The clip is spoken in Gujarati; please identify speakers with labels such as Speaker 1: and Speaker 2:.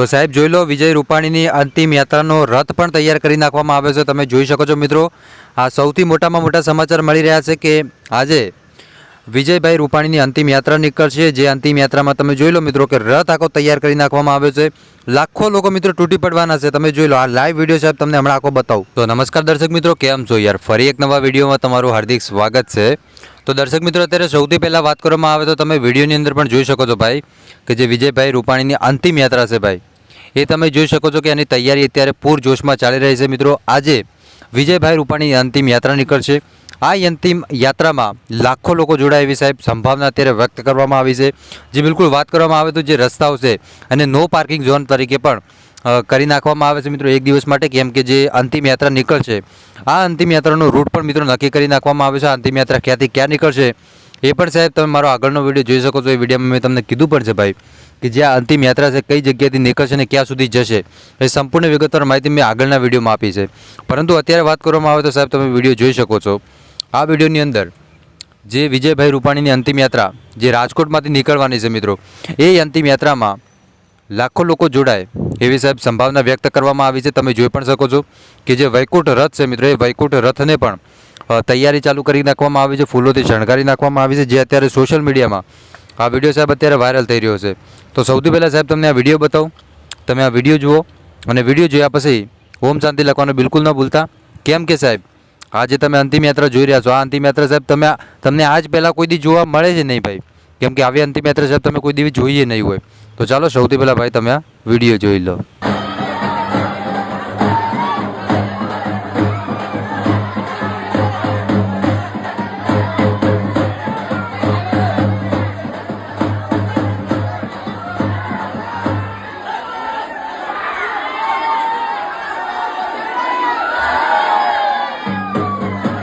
Speaker 1: તો સાહેબ, જોઈ લો, વિજય રૂપાણીની અંતિમ યાત્રાનો રથ પણ તૈયાર કરી નાખવામાં આવ્યો છે. તમે જોઈ શકો છો મિત્રો, આ સૌથી મોટામાં મોટા સમાચાર મળી રહ્યા છે કે આજે વિજયભાઈ રૂપાણીની અંતિમ યાત્રા નીકળશે. જે અંતિમ યાત્રામાં તમે જોઈ લો મિત્રો કે રથ આખો તૈયાર કરી નાખવામાં આવ્યો છે. લાખો લોકો મિત્રો તૂટી પડવાના છે. તમે જોઈ લો, આ લાઈવ વીડિયો સાહેબ તમને હમણાં આખો બતાવું. તો નમસ્કાર દર્શક મિત્રો, કેમ છો યાર? ફરી એક નવા વિડીયોમાં તમારું હાર્દિક સ્વાગત છે. તો દર્શક મિત્રો, અત્યારે સૌથી પહેલાં વાત કરવામાં આવે તો તમે વિડીયોની અંદર પણ જોઈ શકો છો ભાઈ, કે જે વિજયભાઈ રૂપાણીની અંતિમ યાત્રા છે ભાઈ. એ તમે જોઈ શકો છો કે એની તૈયારી અત્યારે પૂર જોશમાં ચાલી રહી છે. મિત્રો, આજે વિજયભાઈ રૂપાણી અંતિમ યાત્રા નીકળશે. આ અંતિમ યાત્રામાં લાખો લોકો જોડાય એવી સાહેબ સંભાવના અત્યારે વ્યક્ત કરવામાં આવી છે. જે બિલકુલ વાત કરવામાં આવે તો જે રસ્તાઓ છે અને નો પાર્કિંગ ઝોન તરીકે પણ કરી નાખવામાં આવે છે. મિત્રો, એક દિવસ માટે કેમ કે જે અંતિમ યાત્રા નીકળશે, આ અંતિમ યાત્રાનો રૂટ પણ મિત્રો નક્કી કરી નાખવામાં આવે છે. અંતિમ યાત્રા ક્યાંથી ક્યાં નીકળશે? એ પણ સાહેબ, તમે મારો આગળનો વીડિયો જોઈ શકો છો. એ વિડીયોમાં મેં તમને કીધું પણ છે ભાઈ કે જે અંતિમ યાત્રા છે, કઈ જગ્યાએથી નીકળશે અને ક્યાં સુધી જશે, એ સંપૂર્ણ વિગતવાર માહિતી મેં આગળના વિડીયોમાં આપી છે. પરંતુ અત્યારે વાત કરવામાં આવે તો સાહેબ, તમે વીડિયો જોઈ શકો છો. આ વિડીયોની અંદર જે વિજયભાઈ રૂપાણીની અંતિમ યાત્રા, જે રાજકોટમાંથી નીકળવાની છે મિત્રો, એ અંતિમ યાત્રામાં લાખો લોકો જોડાય એવી સાહેબ સંભાવના વ્યક્ત કરવામાં આવી છે. તમે જોઈ પણ શકો છો કે જે વૈકુંઠ રથ છે મિત્રો, એ વૈકુંઠ રથને પણ તૈયારી ચાલુ કરી નાખવામાં આવી છે, ફૂલોથી શણગારી નાખવામાં આવી છે, જે અત્યારે સોશિયલ મીડિયામાં આ વીડિયો સાહેબ અત્યારે વાયરલ થઈ રહ્યો છે. તો સૌથી પહેલાં સાહેબ તમને આ વીડિયો બતાવું. તમે આ વીડિયો જુઓ અને વીડિયો જોયા પછી ઓમ શાંતિ લખવાનું બિલકુલ ન ભૂલતા. કેમ કે સાહેબ, આજે તમે અંતિમ યાત્રા જોઈ રહ્યા છો. આ અંતિમ યાત્રા સાહેબ તમે તમને આજ પહેલાં કોઈ દી જોવા મળે છે નહીં ભાઈ. કેમ કે આવી અંતિમ યાત્રા સાહેબ તમે કોઈ દી જોઈએ નહીં હોય. તો ચાલો સૌથી પહેલાં ભાઈ તમે આ વીડિયો જોઈ લો.